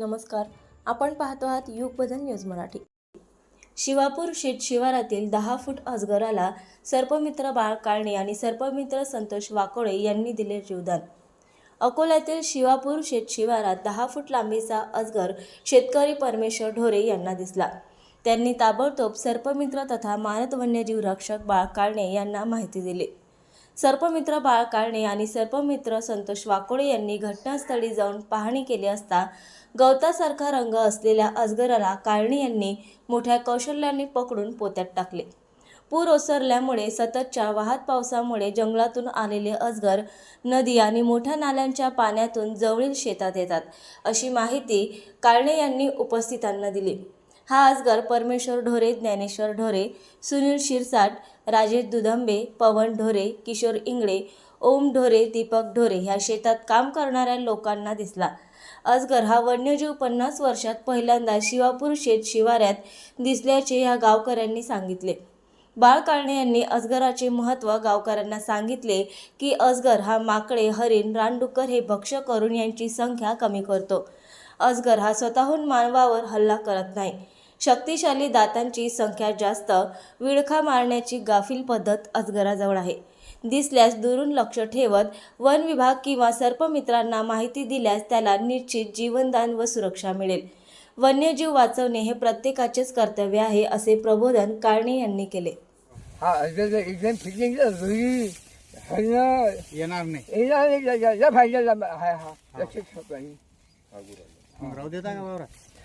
नमस्कार. आपण पाहतो आहात युग बदल न्यूज मराठी. शिवापूर शेत शिवारातील दहा फूट अजगराला सर्पमित्र बाळ काळणे आणि सर्पमित्र संतोष वाकोळे यांनी दिले जीवदान. अकोल्यातील शिवापूर शेत शिवारात दहा फूट लांबीचा अजगर शेतकरी परमेश्वर ढोरे यांना दिसला. त्यांनी ताबडतोब सर्पमित्र तथा मानद वन्यजीव रक्षक बाळ काळणे यांना माहिती दिली. सर्पमित्र बाळ काळणे आणि सर्पमित्र संतोष वाकोडे यांनी घटनास्थळी जाऊन पाहणी केली असता गवतासारखा रंग असलेल्या अजगराला काळणे यांनी मोठ्या कौशल्याने पकडून पोत्यात टाकले. पूर ओसरल्यामुळे सततच्या वाहत पावसामुळे जंगलातून आलेले अजगर नदी आणि मोठ्या नाल्यांच्या पाण्यातून जवळील शेतात येतात अशी माहिती काळणे यांनी उपस्थितांना दिली. हा अजगर परमेश्वर ढोरे ज्ञानेश्वर ढोरे सुनील शिरसाट राजेश दुधंबे पवन ढोरे किशोर इंगळे ओम ढोरे दीपक ढोरे ह्या शेतात काम करणाऱ्या लोकांना दिसला. अजगर हा वन्यजीव पन्नास वर्षात पहिल्यांदा शिवापूर शेत शिवाऱ्यात दिसल्याचे या गावकऱ्यांनी सांगितले. बाळ काळणे यांनी अजगराचे महत्त्व गावकऱ्यांना सांगितले की अजगर हा माकडे हरिण रानडुक्कर हे भक्ष करून यांची संख्या कमी करतो. अजगर हा स्वतःहून मानवावर हल्ला करत नाही. शक्तिशाली दातांची संख्या जास्त विळखा मारण्याची गाफील पद्धत अजगराजवळ आहे. दिसल्यास दुरून लक्ष ठेवत वन विभाग किंवा सर्पमित्रांना माहिती दिल्यास त्याला निश्चित जीवनदान व सुरक्षा मिळेल. वन्यजीव वाचवणे हे प्रत्येकाचेच कर्तव्य आहे असे प्रबोधन काळणे यांनी केले. हा एकदम फिटिंग येणार नाही. येणार नाही, या- या- या पाहिजे हा हा. लक्षात ठेव पाहिजे. मग राहू देता का वावरात?